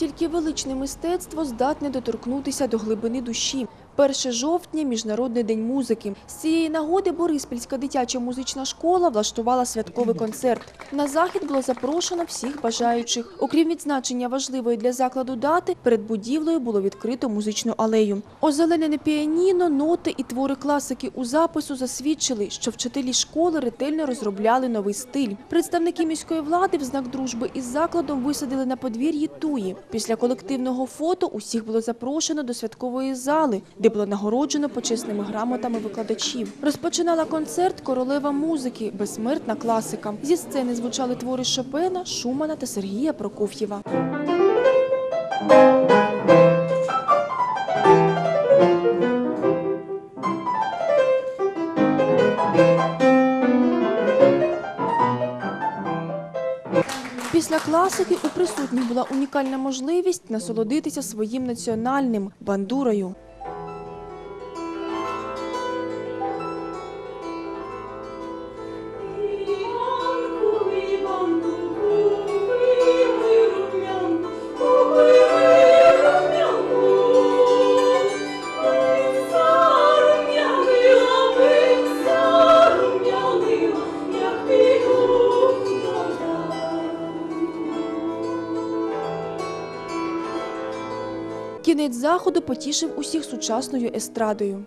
Тільки величне мистецтво здатне доторкнутися до глибини душі. 1 жовтня – Міжнародний день музики. З цієї нагоди Бориспільська дитяча музична школа влаштувала святковий концерт. На захід було запрошено всіх бажаючих. Окрім відзначення важливої для закладу дати, перед будівлею було відкрито музичну алею. Озеленене піаніно, ноти і твори класики у запису засвідчили, що вчителі школи ретельно розробляли новий стиль. Представники міської влади в знак дружби із закладом висадили на подвір'ї туї. Після колективного фото усіх було запрошено до святкової зали, де було нагороджено почесними грамотами викладачів. Розпочинала концерт королева музики, безсмертна класика. Зі сцени звучали твори Шопена, Шумана та Сергія Прокоф'єва. Після класики у присутніх була унікальна можливість насолодитися своїм національним бандурою. Кінець заходу потішив усіх сучасною естрадою.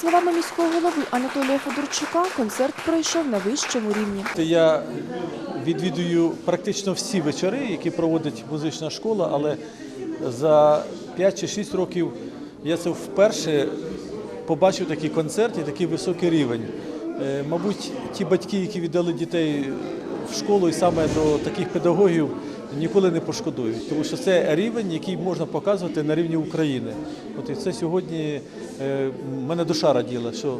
Словами міського голови Анатолія Федорчука, концерт пройшов на вищому рівні. Я відвідую практично всі вечори, які проводить музична школа, але за 5 чи 6 років я це вперше побачив такий концерт і такий високий рівень. Е, Мабуть, ті батьки, які віддали дітей в школу і саме до таких педагогів, ніколи не пошкодують, тому що це рівень, який можна показувати на рівні України. От і це сьогодні е, мене душа раділа, що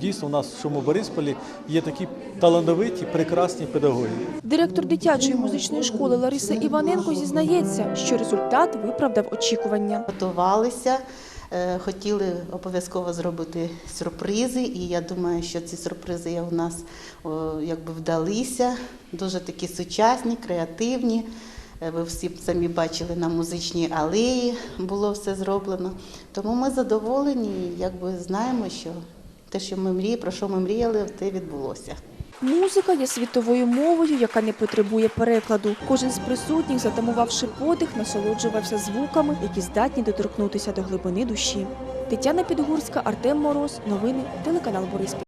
дійсно у нас в цьому Борисполі є такі талановиті, прекрасні педагоги. Директор дитячої музичної школи Лариса Іваненко зізнається, що результат виправдав очікування. Готувалися, хотіли обов'язково зробити сюрпризи, і я думаю, що ці сюрпризи у нас якби вдалися. Дуже такі сучасні, креативні. Е, Ви всі самі бачили на музичній алеї було все зроблено. Тому ми задоволені, якби знаємо, що те, що ми мріяли, про що ми мріяли, те відбулося. Музика є світовою мовою, яка не потребує перекладу. Кожен з присутніх, затамувавши подих, насолоджувався звуками, які здатні доторкнутися до глибини душі. Тетяна Підгурська, Артем Мороз. Новини телеканал Бориспіль.